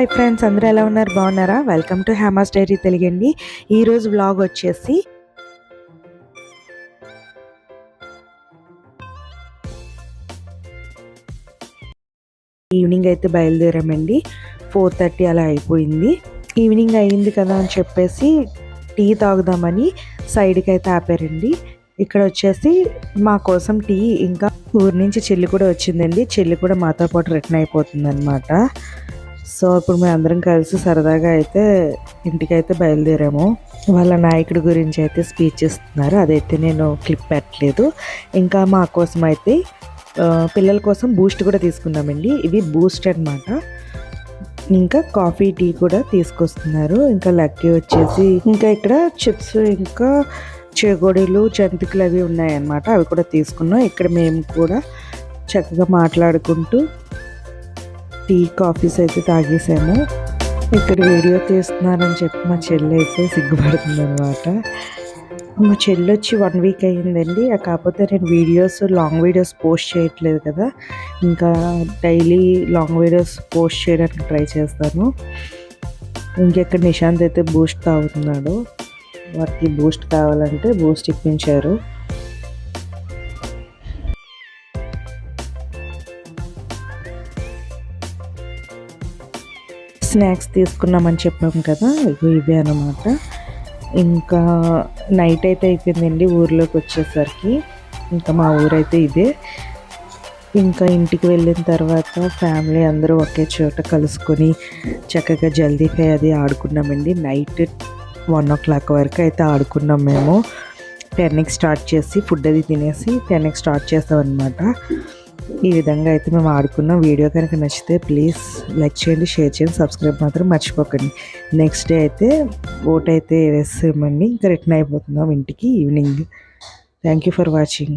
Hi friends అందరూ ఎలా ఉన్నారు? బాగున్నారా? వెల్కమ్ టు హ్యామాస్ డైరీ తెలుగండి ఈరోజు వ్లాగ్ వచ్చేసి ఈవినింగ్ అయితే బయలుదేరామండి. ఫోర్ థర్టీ అలా అయిపోయింది. ఈవినింగ్ అయింది కదా అని చెప్పేసి టీ తాగుదామని సైడ్కి అయితే ఆపారండి. ఇక్కడ వచ్చేసి మా కోసం టీ ఇంకా ఊరి నుంచి చెల్లి కూడా వచ్చిందండి. చెల్లి కూడా మాతో పాటు రిటర్న్ అయిపోతుంది అనమాట సో ఇప్పుడు మేము అందరం కలిసి సరదాగా అయితే ఇంటికైతే బయలుదేరాము. వాళ్ళ నాయకుడి గురించి అయితే స్పీచ్ ఇస్తున్నారు. అదైతే నేను క్లిప్ పెట్టలేదు. ఇంకా మా కోసం అయితే పిల్లల కోసం బూస్ట్ కూడా తీసుకున్నామండి ఇవి బూస్ట్ అనమాట ఇంకా కాఫీ టీ కూడా తీసుకొస్తున్నారు. ఇంకా లక్కీ వచ్చేసి ఇంకా ఇక్కడ చిప్స్ ఇంకా చేగోడీలు జంతికలు అవి ఉన్నాయన్నమాట. అవి కూడా తీసుకున్నాం. ఇక్కడ మేము కూడా చక్కగా మాట్లాడుకుంటూ టీ కాఫీస్ అయితే తాగేసాము. ఇక్కడ వీడియో తీస్తున్నారని చెప్పి మా చెల్లి అయితే సిగ్గుపడుతుంది అనమాట మా చెల్లి వచ్చి వన్ వీక్ అయ్యిందండి. కాకపోతే నేను వీడియోస్ లాంగ్ వీడియోస్ పోస్ట్ చేయట్లేదు కదా. ఇంకా డైలీ లాంగ్ వీడియోస్ పోస్ట్ చేయడానికి ట్రై చేస్తాను. ఇంకెక్కడ నిశాంత్ అయితే బూస్ట్ తాగుతున్నాడు. వారికి బూస్ట్ కావాలంటే బూస్ట్ ఇప్పించారు. స్నాక్స్ తీసుకున్నామని చెప్పాము కదా ఇగో ఇవే అనమాట ఇంకా నైట్ అయితే అయిపోయిందండి ఊర్లోకి వచ్చేసరికి. ఇంకా మా ఊరైతే ఇదే. ఇంకా ఇంటికి వెళ్ళిన తర్వాత ఫ్యామిలీ అందరూ ఒకే చోట కలుసుకొని చక్కగా జల్దీ ఫై అది ఆడుకున్నామండి. నైట్ వన్ ఓ క్లాక్ వరకు అయితే ఆడుకున్నాం మేము. టెన్కి స్టార్ట్ చేసి ఫుడ్ అది తినేసి టెన్కి స్టార్ట్ చేస్తాం అనమాట ఈ విధంగా అయితే మేము ఆడుకున్నాం వీడియో కనుక నచ్చితే ప్లీజ్ లైక్ చేయండి షేర్ చేయండి సబ్స్క్రైబ్ మాత్రం మర్చిపోకండి. నెక్స్ట్ డే అయితే ఓట్ అయితే వేసేమండి ఇంకా రిటర్న్ అయిపోతున్నాం ఇంటికి evening thank you for watching